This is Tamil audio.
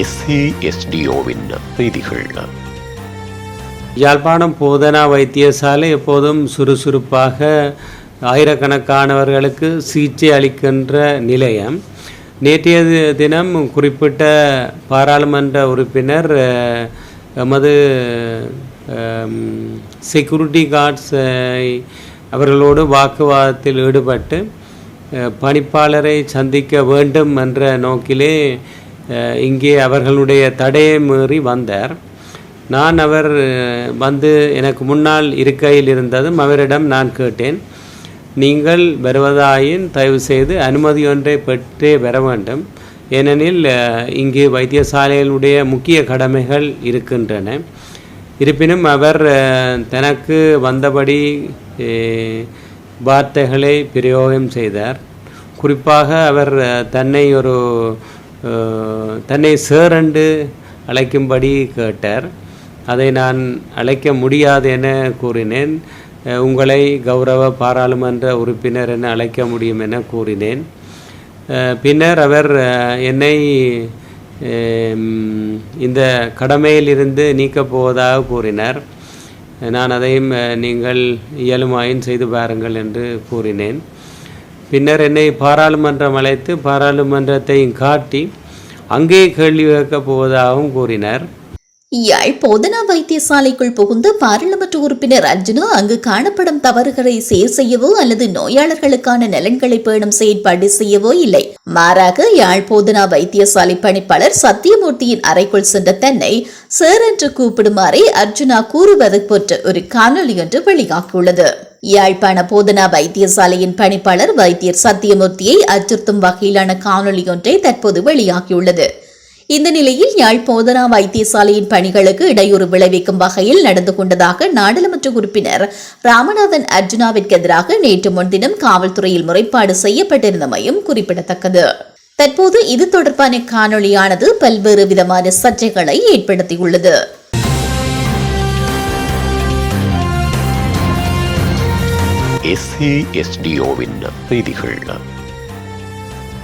எஸ்ஏஎஸ்டிஓவின் செய்திகள். யாழ்ப்பாணம் போதனா வைத்தியசாலை எப்போதும் சுறுசுறுப்பாக ஆயிரக்கணக்கானவர்களுக்கு சிகிச்சை அளிக்கின்ற நிலையம். நேற்றைய தினம் குறிப்பிட்ட பாராளுமன்ற உறுப்பினர் எமது செக்யூரிட்டி கார்ட்ஸ் அவர்களோடு வாக்குவாதத்தில் ஈடுபட்டு பணிப்பாளரை சந்திக்க வேண்டும் என்ற நோக்கிலே இங்கே அவர்களுடைய தடையை மீறி வந்தார். நான் அவர் வந்து எனக்கு முன்னால் இருக்கையில் இருந்ததும் அவரிடம் நான் கேட்டேன் நீங்கள் வருவதாயின் தயவு செய்து அனுமதி ஒன்றை பெற்றே வர வேண்டும். ஏனெனில் இங்கே இங்கு முக்கிய கடமைகள் இருக்கின்றன. இருப்பினும் அவர் தனக்கு வந்தபடி வார்த்தைகளை பிரயோகம் செய்தார். குறிப்பாக அவர் தன்னை ஒரு தன்னை தன்னை சேரண்டு அழைக்கும்படி கேட்டார். அதை நான் அழைக்க முடியாது என கூறினேன். உங்களை கௌரவ பாராளுமன்ற உறுப்பினர் என அழைக்க முடியும் என கூறினேன். பின்னர் அவர் என்னை இந்த கடமையிலிருந்து நீக்கப் போவதாக கூறினார். நான் அதையும் நீங்கள் இயலுமாயின் செய்து பாருங்கள் என்று கூறினேன். பின்னர் என்னை பாராளுமன்றம் அழைத்து பாராளுமன்றத்தையும் காட்டி அங்கே கேள்வி கேட்கப் போவதாகவும் கூறினார். யாழ் போதனா வைத்தியசாலைக்குள் புகுந்த பாராளுமன்ற உறுப்பினர் அர்ஜுனா அங்கு காணப்படும் தவறுகளை சீர் செய்யவோ அல்லது நோயாளர்களுக்கான நலன்களை பேணும் செயற்பாடு செய்யவோ இல்லை. மாறாக யாழ் போதனா வைத்தியசாலை பணிப்பாளர் சத்தியமூர்த்தியின் அறைக்குள் சென்ற தன்னை சார் என்று கூப்பிடுமாறே அர்ஜுனா கூறுவது போன்ற ஒரு காணொலி ஒன்று வெளியாகியுள்ளது. யாழ்ப்பாண போதனா வைத்தியசாலையின் பணிப்பாளர் வைத்தியர் சத்தியமூர்த்தியை அச்சுறுத்தும் வகையிலான காணொலி ஒன்றை தற்போது வெளியாகியுள்ளது. இந்த நிலையில் யாழ் போதனா வைத்தியசாலையின் பணிகளுக்கு இடையூறு விளைவிக்கும் வகையில் நடந்து கொண்டதாக நாடாளுமன்ற உறுப்பினர் ராமநாதன் அர்ஜுனாவிற்கு எதிராக நேற்று முன்தினம் காவல்துறையில் முறைப்பாடு செய்யப்பட்டிருந்தமையும் குறிப்பிடத்தக்கது. தற்போது இது தொடர்பான காணொளியானது பல்வேறு விதமான சர்ச்சைகளை ஏற்படுத்தியுள்ளது. எஸ்ஏஎஸ்டிஓவின் செய்திகள்.